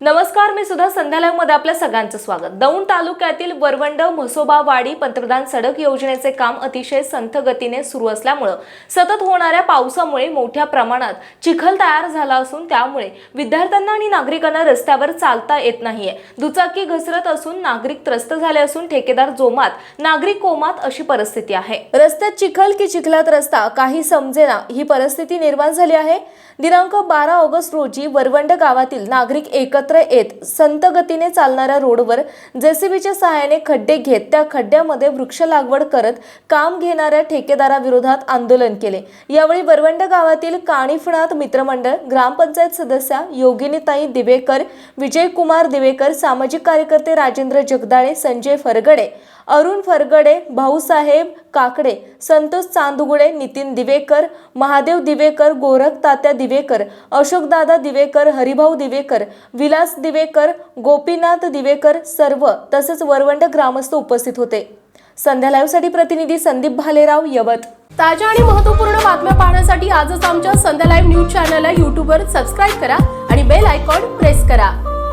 नमस्कार मी सुद्धा संध्याकाळमध्ये आपल्या सगळ्यांचं स्वागत. दौंड तालुक्यातील वरवंड म्हसोबावाडी पंतप्रधान सडक योजनेचे काम अतिशय संथ गतीने सुरू असल्यामुळं सतत होणाऱ्या पावसामुळे मोठ्या प्रमाणात चिखल तयार झाला असून त्यामुळे विद्यार्थ्यांना आणि नागरिकांना रस्त्यावर चालता येत नाहीये. दुचाकी घसरत असून नागरिक त्रस्त झाले असून ठेकेदार जोमात नागरिक कोमात अशी परिस्थिती आहे. रस्त्यात चिखल की चिखलात रस्ता काही समजेना ही परिस्थिती निर्माण झाली आहे. दिनांक बारा ऑगस्ट रोजी वरवंड गावातील नागरिक एकत्र येत संतगतीने चालणाऱ्या रोडवर जेसीबीच्या सहाय्याने खड्डे घेत त्या खड्ड्यामध्ये वृक्ष लागवड करत काम घेणाऱ्या ठेकेदाराविरोधात आंदोलन केले. यावेळी वरवंड गावातील काणीफणात मित्रमंडळ ग्रामपंचायत सदस्या योगिनीताई दिवेकर विजयकुमार दिवेकर सामाजिक कार्यकर्ते राजेंद्र जगदाळे संजय फरगडे अरुण फरगडे भाऊसाहेब काकडे संतोष चांदुगुडे नितीन दिवेकर महादेव दिवेकर गोरख तात्या दिवेकर अशोकदादा दिवेकर हरिभाऊ दिवेकर विलास दिवेकर गोपीनाथ दिवेकर सर्व तसेच वरवंड ग्रामस्थ उपस्थित होते. संध्या लाईव्हसाठी प्रतिनिधी संदीप भालेराव यवत. ताज्या आणि महत्त्वपूर्ण बातम्या पाहण्यासाठी आजच आमच्या संध्या लाईव्ह न्यूज चॅनलला यूट्यूबवर सबस्क्राईब करा आणि बेल आयकॉन प्रेस करा.